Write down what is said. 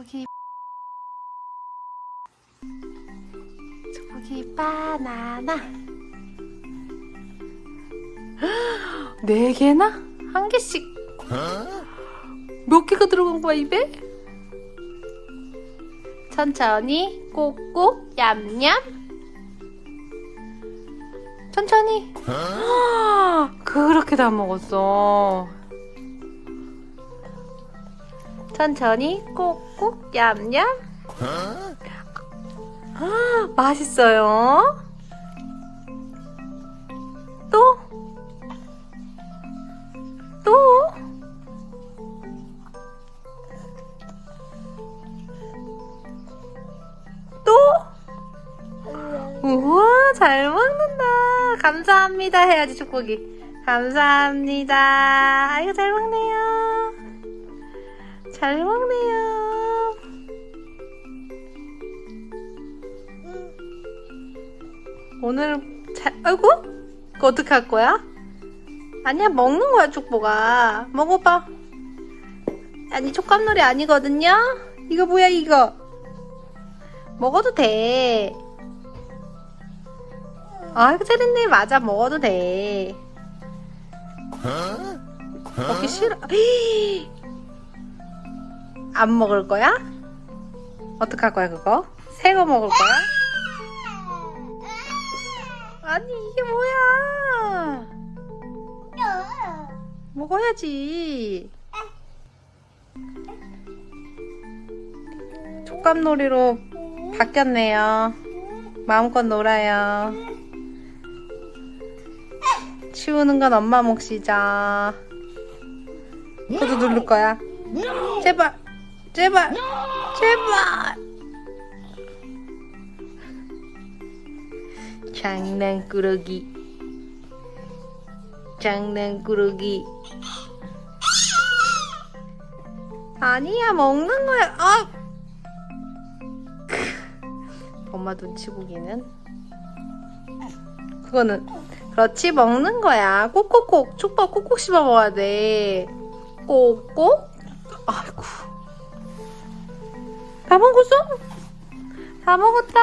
초복이 초복이 바나나. 네 개나? 한 개씩. 몇 개가 들어간 거야 입에? 천천히 꼭꼭 얌얌. 천천히. 그렇게 다 먹었어 천천히 꼭꼭 얌얌 아, 맛있어요 또? 또? 또? 우와 잘 먹는다 감사합니다 해야지 축복이 감사합니다 아이고 잘 먹네요 잘 먹네요. 오늘 잘 아이고 그거 어떻게 할 거야? 아니야 먹는 거야 축복아 먹어봐. 아니 촉감놀이 아니거든요? 이거 뭐야 이거? 먹어도 돼. 아이고 잘했네. 맞아 먹어도 돼. 먹기 싫어 안 먹을 거야? 어떡할 거야 그거? 새 거 먹을 거야? 아니 이게 뭐야? 먹어야지. 촉감놀이로 바뀌었네요. 마음껏 놀아요. 치우는 건 엄마 몫이죠. 저도 누를 거야. 제발 제발 제발. 장난꾸러기. 장난꾸러기. 아니야 먹는 거야. 아! 엄마 눈치 보기는? 그거는 그렇지 먹는 거야. 꼭꼭꼭. 촉밥 꼭꼭 씹어 먹어야 돼. 꼭꼭. 아이고 다 먹었어? 다 먹었다